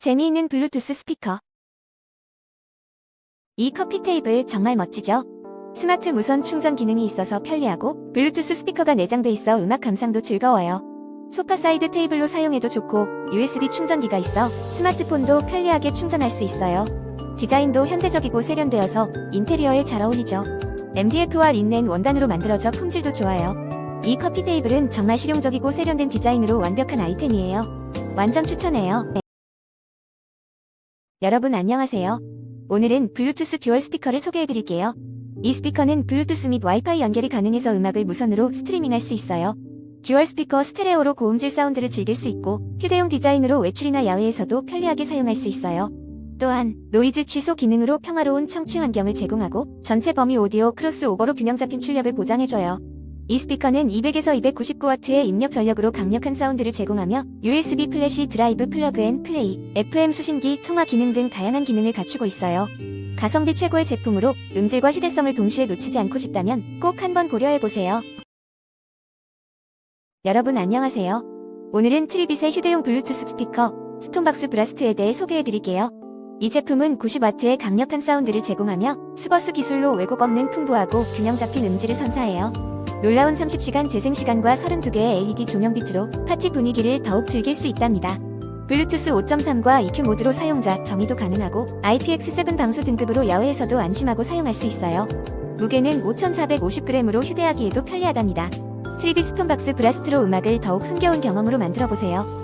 재미있는 블루투스 스피커. 이 커피 테이블 정말 멋지죠? 스마트 무선 충전 기능이 있어서 편리하고 블루투스 스피커가 내장돼 있어 음악 감상도 즐거워요. 소파 사이드 테이블로 사용해도 좋고 USB 충전기가 있어 스마트폰도 편리하게 충전할 수 있어요. 디자인도 현대적이고 세련되어서 인테리어에 잘 어울리죠. MDF와 린넨 원단으로 만들어져 품질도 좋아요. 이 커피 테이블은 정말 실용적이고 세련된 디자인으로 완벽한 아이템이에요. 완전 추천해요. 여러분 안녕하세요. 오늘은 블루투스 듀얼 스피커를 소개해드릴게요. 이 스피커는 블루투스 및 와이파이 연결이 가능해서 음악을 무선으로 스트리밍할 수 있어요. 듀얼 스피커 스테레오로 고음질 사운드를 즐길 수 있고 휴대용 디자인으로 외출이나 야외에서도 편리하게 사용할 수 있어요. 또한 노이즈 취소 기능으로 평화로운 청취 환경을 제공하고 전체 범위 오디오 크로스 오버로 균형 잡힌 출력을 보장해줘요. 이 스피커는 200에서 299W의 입력 전력으로 강력한 사운드를 제공하며 USB 플래시 드라이브 플러그 앤 플레이, FM 수신기, 통화 기능 등 다양한 기능을 갖추고 있어요. 가성비 최고의 제품으로 음질과 휴대성을 동시에 놓치지 않고 싶다면 꼭 한번 고려해보세요. 여러분 안녕하세요. 오늘은 트리빗의 휴대용 블루투스 스피커 스톤박스 브라스트에 대해 소개해드릴게요. 이 제품은 90W의 강력한 사운드를 제공하며 스버스 기술로 왜곡 없는 풍부하고 균형 잡힌 음질을 선사해요. 놀라운 30시간 재생시간과 32개의 LED 조명 비트로 파티 분위기를 더욱 즐길 수 있답니다. 블루투스 5.3과 EQ 모드로 사용자 정의도 가능하고 IPX7 방수 등급으로 야외에서도 안심하고 사용할 수 있어요. 무게는 5,450g으로 휴대하기에도 편리하답니다. 트리비 스톤박스 브라스트로 음악을 더욱 흥겨운 경험으로 만들어보세요.